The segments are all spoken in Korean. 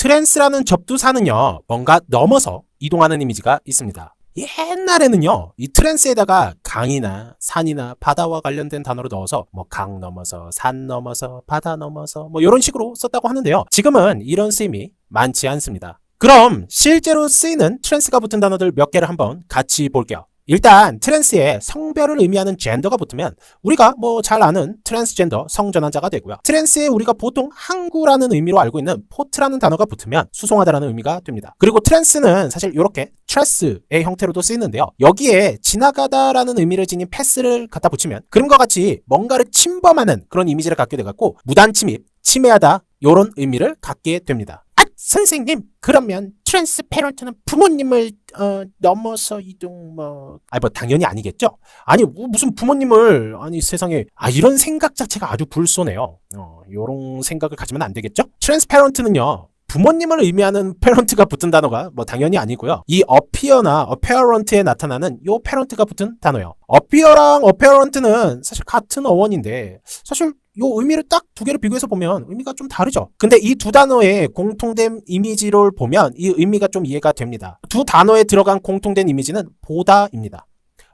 트랜스라는 접두사는요, 뭔가 넘어서 이동하는 이미지가 있습니다. 옛날에는요, 이 트랜스에다가 강이나 산이나 바다와 관련된 단어를 넣어서 뭐 강 넘어서 산 넘어서 바다 넘어서 뭐 이런 식으로 썼다고 하는데요. 지금은 이런 쓰임이 많지 않습니다. 그럼 실제로 쓰이는 트랜스가 붙은 단어들 몇 개를 한번 같이 볼게요. 일단 트랜스에 성별을 의미하는 젠더가 붙으면 우리가 뭐 잘 아는 트랜스젠더 성전환자가 되고요. 트랜스에 우리가 보통 항구라는 의미로 알고 있는 포트라는 단어가 붙으면 수송하다라는 의미가 됩니다. 그리고 트랜스는 사실 이렇게 트레스의 형태로도 쓰이는데요. 여기에 지나가다라는 의미를 지닌 패스를 갖다 붙이면 그림과 같이 뭔가를 침범하는 그런 이미지를 갖게 돼갖고 무단 침입, 침해하다 이런 의미를 갖게 됩니다. 아, 선생님 그러면 트랜스페런트는 부모님을 어, 넘어서 이동 뭐 아니 뭐 당연히 아니겠죠 아니 뭐 무슨 부모님을 아니 세상에 아 이런 생각 자체가 아주 불쏘네요 어 요런 생각을 가지면 안 되겠죠 트랜스페런트는요 부모님을 의미하는 페런트가 붙은 단어가 뭐 당연히 아니고요. 이 어피어나 어페어런트에 나타나는 요 페런트가 붙은 단어요. 어피어랑 어페어런트는 사실 같은 어원인데 사실 요 의미를 딱 두 개를 비교해서 보면 의미가 좀 다르죠. 근데 이 두 단어의 공통된 이미지를 보면 이 의미가 좀 이해가 됩니다. 두 단어에 들어간 공통된 이미지는 보다입니다.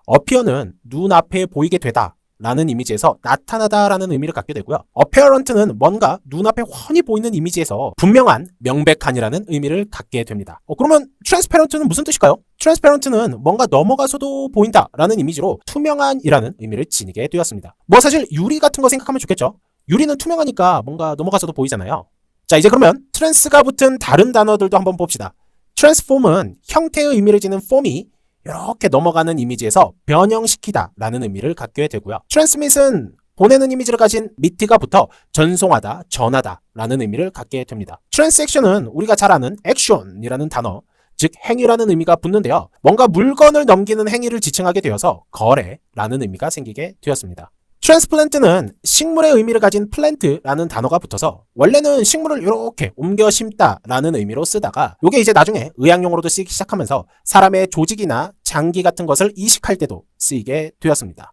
어피어는 눈앞에 보이게 되다. 라는 이미지에서 나타나다라는 의미를 갖게 되고요. apparent는 뭔가 눈앞에 훤히 보이는 이미지에서 분명한, 명백한이라는 의미를 갖게 됩니다. 어, 그러면 transparent는 무슨 뜻일까요? transparent는 뭔가 넘어가서도 보인다라는 이미지로 투명한이라는 의미를 지니게 되었습니다. 뭐 사실 유리 같은 거 생각하면 좋겠죠. 유리는 투명하니까 뭔가 넘어가서도 보이잖아요. 자, 이제 그러면 trans가 붙은 다른 단어들도 한번 봅시다. transform은 형태의 의미를 지닌 form이 이렇게 넘어가는 이미지에서 변형시키다 라는 의미를 갖게 되고요. transmit은 보내는 이미지를 가진 미트가 붙어 전송하다, 전하다 라는 의미를 갖게 됩니다. transaction은 우리가 잘 아는 action이라는 단어, 즉 행위라는 의미가 붙는데요. 뭔가 물건을 넘기는 행위를 지칭하게 되어서 거래라는 의미가 생기게 되었습니다. 트랜스플랜트는 식물의 의미를 가진 플랜트라는 단어가 붙어서 원래는 식물을 이렇게 옮겨 심다라는 의미로 쓰다가 이게 이제 나중에 의학용어로도 쓰이기 시작하면서 사람의 조직이나 장기 같은 것을 이식할 때도 쓰이게 되었습니다.